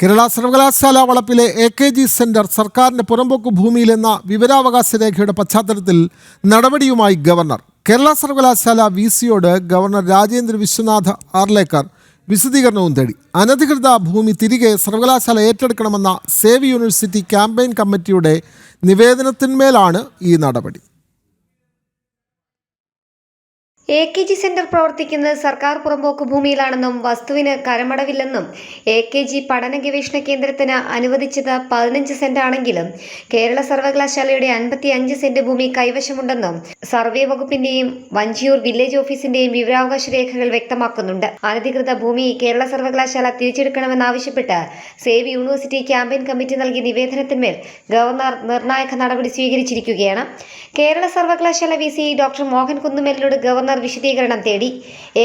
കേരള സർവകലാശാല വളപ്പിലെ A K G centre സർക്കാരിന്റെ പുറമ്പോക്ക് ഭൂമിയിലെന്ന വിവരാവകാശ രേഖയുടെ പശ്ചാത്തലത്തിൽ നടപടിയുമായി ഗവർണർ. കേരള സർവകലാശാല വി സിയോട് ഗവർണർ രാജേന്ദ്ര വിശ്വനാഥ് ആർലേക്കർ വിശദീകരണവും തേടി. അനധികൃത ഭൂമി തിരികെ സർവകലാശാല ഏറ്റെടുക്കണമെന്ന സേവ് യൂണിവേഴ്സിറ്റി ക്യാമ്പയിൻ കമ്മിറ്റിയുടെ നിവേദനത്തിന്മേലാണ് ഈ നടപടി. എ കെ ജി സെന്റർ പ്രവർത്തിക്കുന്നത് സർക്കാർ പുറമ്പോക്ക് ഭൂമിയിലാണെന്നും വസ്തുവിന് കരമടവില്ലെന്നും എ കെ ജി പഠന ഗവേഷണ കേന്ദ്രത്തിന് അനുവദിച്ചത് പതിനഞ്ച് സെന്റ് ആണെങ്കിലും കേരള സർവകലാശാലയുടെ അൻപത്തി അഞ്ച് സെന്റ് ഭൂമി കൈവശമുണ്ടെന്നും സർവേ വകുപ്പിന്റെയും വഞ്ചിയൂർ വില്ലേജ് ഓഫീസിന്റെയും വിവരാവകാശ രേഖകൾ വ്യക്തമാക്കുന്നുണ്ട്. അനധികൃത ഭൂമി കേരള സർവകലാശാല തിരിച്ചെടുക്കണമെന്നാവശ്യപ്പെട്ട് സേവ് യൂണിവേഴ്സിറ്റി ക്യാമ്പയിൻ കമ്മിറ്റി നൽകിയ നിവേദനത്തിന്മേൽ ഗവർണർ നിർണായക നടപടി സ്വീകരിച്ചിരിക്കുകയാണ്. കേരള സർവകലാശാല വി ഡോക്ടർ മോഹൻ കുന്നുമേലിനോട് ഗവർണർ വിശദീകരണം തേടി.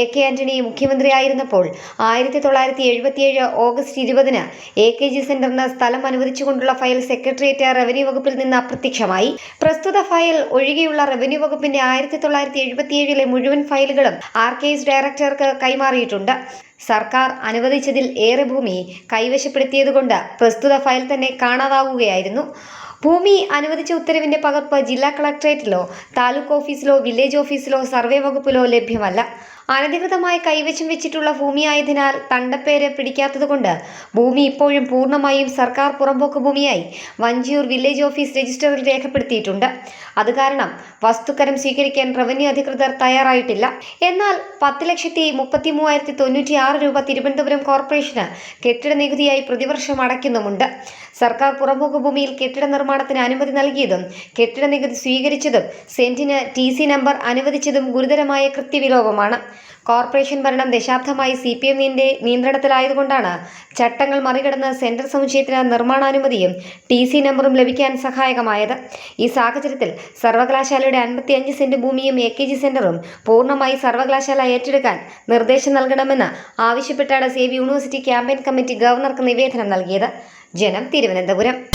എ കെ ആന്റണി മുഖ്യമന്ത്രിയായിരുന്നപ്പോൾ ആയിരത്തി തൊള്ളായിരത്തി എഴുപത്തിയേഴ് ഓഗസ്റ്റ് ഇരുപതിന് എ കെ ജി സെന്ററിന് സ്ഥലം അനുവദിച്ചുകൊണ്ടുള്ള ഫയൽ സെക്രട്ടേറിയറ്റ് റവന്യൂ വകുപ്പിൽ നിന്ന് അപ്രത്യക്ഷമായി. പ്രസ്തുത ഫയൽ ഒഴികെയുള്ള റവന്യൂ വകുപ്പിന്റെ ആയിരത്തി തൊള്ളായിരത്തി എഴുപത്തിയേഴിലെ മുഴുവൻ ഫയലുകളും ആർക്കേസ് ഡയറക്ടർക്ക് കൈമാറിയിട്ടുണ്ട്. സർക്കാർ അനുവദിച്ചതിൽ ഏറെ ഭൂമി കൈവശപ്പെടുത്തിയതുകൊണ്ട് പ്രസ്തുത ഫയൽ തന്നെ കാണാതാവുകയായിരുന്നു. ഭൂമി അനുവദിച്ച ഉത്തരവിന്റെ പകർപ്പ് ജില്ലാ കളക്ടറേറ്റിലോ താലൂക്ക് ഓഫീസിലോ വില്ലേജ് ഓഫീസിലോ സർവേ വകുപ്പിലോ ലഭ്യമല്ല. അനധികൃതമായി കൈവശം വെച്ചിട്ടുള്ള ഭൂമിയായതിനാൽ തണ്ടപ്പേര് പിടിക്കാത്തതുകൊണ്ട് ഭൂമി ഇപ്പോഴും പൂർണമായും സർക്കാർ പുറമ്പോക്ക് ഭൂമിയായി. വഞ്ചിയൂർ വില്ലേജ് ഓഫീസ് രജിസ്റ്ററിൽ രേഖപ്പെടുത്തിയിട്ടുണ്ട്. അത് കാരണം വസ്തുക്കരം സ്വീകരിക്കാൻ റവന്യൂ അധികൃതർ തയ്യാറായിട്ടില്ല. എന്നാൽ പത്ത് ലക്ഷത്തി മുപ്പത്തി മൂവായിരത്തി തൊണ്ണൂറ്റി ആറ് രൂപ തിരുവനന്തപുരം കോർപ്പറേഷന് കെട്ടിട നികുതിയായി പ്രതിവർഷം അടയ്ക്കുന്നുമുണ്ട്. സർക്കാർ പുറമ്പോക്ക് ഭൂമിയിൽ കെട്ടിട നിർമ്മാണത്തിന് അനുമതി നൽകിയതും കെട്ടിട നികുതി സ്വീകരിച്ചതും സെന്റിന് ടി സി നമ്പർ അനുവദിച്ചതും ഗുരുതരമായ കൃത്യവിലോപമാണ്. കോർപ്പറേഷൻ ഭരണം ദശാബ്ദമായി സി പി എമ്മിന്റെ നിയന്ത്രണത്തിലായതുകൊണ്ടാണ് ചട്ടങ്ങൾ മറികടന്ന് സെൻട്രൽ സമുച്ചയത്തിന് നിർമ്മാണാനുമതിയും ടി സി നമ്പറും ലഭിക്കാൻ സഹായകമായത്. ഈ സാഹചര്യത്തിൽ സർവകലാശാലയുടെ അൻപത്തിയഞ്ച് സെന്റ് ഭൂമിയും എ കെ ജി സെന്ററും പൂർണമായി സർവകലാശാല ഏറ്റെടുക്കാൻ നിർദ്ദേശം നൽകണമെന്ന് ആവശ്യപ്പെട്ടാണ് സേവ് യൂണിവേഴ്സിറ്റി ക്യാമ്പയിൻ കമ്മിറ്റി ഗവർണർക്ക് നിവേദനം നൽകിയത്. ജനം തിരുവനന്തപുരം.